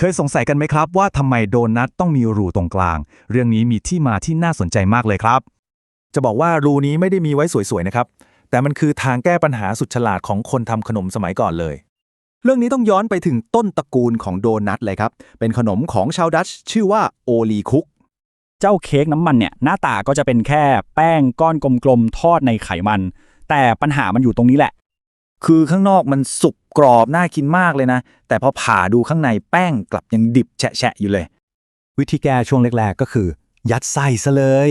เคยสงสัยกันไหมครับว่าทำไมโดนัทต้องมีรูตรงกลาง เรื่องนี้มีที่มาที่น่าสนใจมากเลยครับ จะบอกว่ารูนี้ไม่ได้มีไว้สวยๆนะครับ แต่มันคือทางแก้ปัญหาสุดฉลาดของคนทำขนมสมัยก่อนเลย เรื่องนี้ต้องย้อนไปถึงต้นตระกูลของโดนัทเลยครับ เป็นขนมของชาวดัตช์ชื่อว่าโอลีคุกเจ้าเค้กน้ำมันเนี่ยหน้าตาก็จะเป็นแค่แป้งก้อนกลมๆทอดในไขมัน แต่ปัญหามันอยู่ตรงนี้แหละ คือข้างนอกมันสุก กรอบน่ากินมากเลยนะ แต่พอผ่าดูข้างในแป้งกลับยังดิบแฉะอยู่เลย วิธีแก้ช่วงแรกๆก็คือ ยัดไส้ซะเลย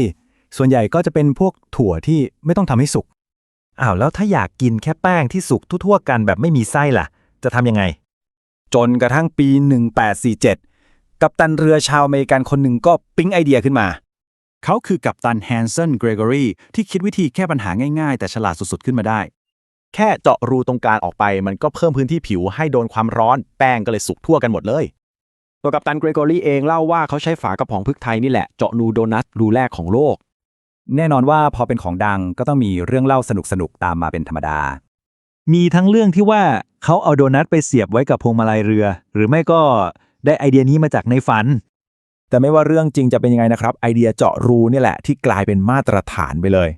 ส่วนใหญ่ก็จะเป็นพวกถั่วที่ไม่ต้องทำให้สุก อ้าวแล้วถ้าอยากกินแค่แป้งที่สุกทั่วๆกันแบบไม่มีไส้ล่ะ จะทำยังไง จนกระทั่งปี 1847 กัปตันเรือชาวอเมริกันคนหนึ่งก็ปิ๊งไอเดียขึ้นมา เขาคือกัปตันแฮนเซนเกรกอรีที่คิดวิธีแก้ปัญหาง่ายๆ แต่ฉลาดสุดๆ ขึ้นมาได้ แค่เจาะรูตรงกลางออกไป มันก็เพิ่มพื้นที่ผิวให้โดนความร้อน แป้งก็เลยสุกทั่วกันหมดเลย ตัวกัปตันเกรกอรี่เองเล่าว่าเขาใช้ฝากระป๋องพริกไทยนี่แหละเจาะรูโดนัทรูแรกของโลก แน่นอนว่าพอเป็นของดังก็ต้องมีเรื่องเล่าสนุกๆตามมาเป็นธรรมดา มีทั้งเรื่องที่ว่าเขาเอาโดนัทไปเสียบไว้กับพวงมาลัยเรือ หรือไม่ก็ได้ไอเดียนี้มาจากในฝัน แต่ไม่ว่าเรื่องจริงจะเป็นยังไงนะครับ ไอเดียเจาะรูนี่แหละที่กลายเป็นมาตรฐานไปเลย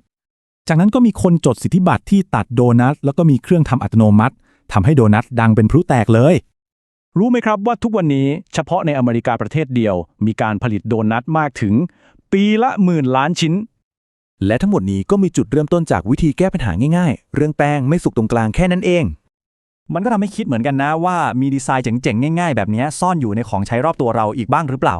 จากนั้นก็มีคนจดสิทธิบัตรที่ตัดโดนัทแล้วก็มีเครื่องทำอัตโนมัติทำให้โดนัทดังเป็นพลุแตกเลย รู้ไหมครับว่าทุกวันนี้เฉพาะในอเมริกาประเทศเดียว มีการผลิตโดนัทมากถึง ปีละหมื่นล้านชิ้น และทั้งหมดนี้ก็มีจุดเริ่มต้นจากวิธีแก้ปัญหาง่ายๆ เรื่องแป้งไม่สุกตรงกลางแค่นั้นเอง มันก็ทำให้คิดเหมือนกันนะว่ามีดีไซน์เจ๋งๆ ง่ายๆ แบบนี้ซ่อนอยู่ในของใช้รอบตัวเราอีกบ้างหรือเปล่า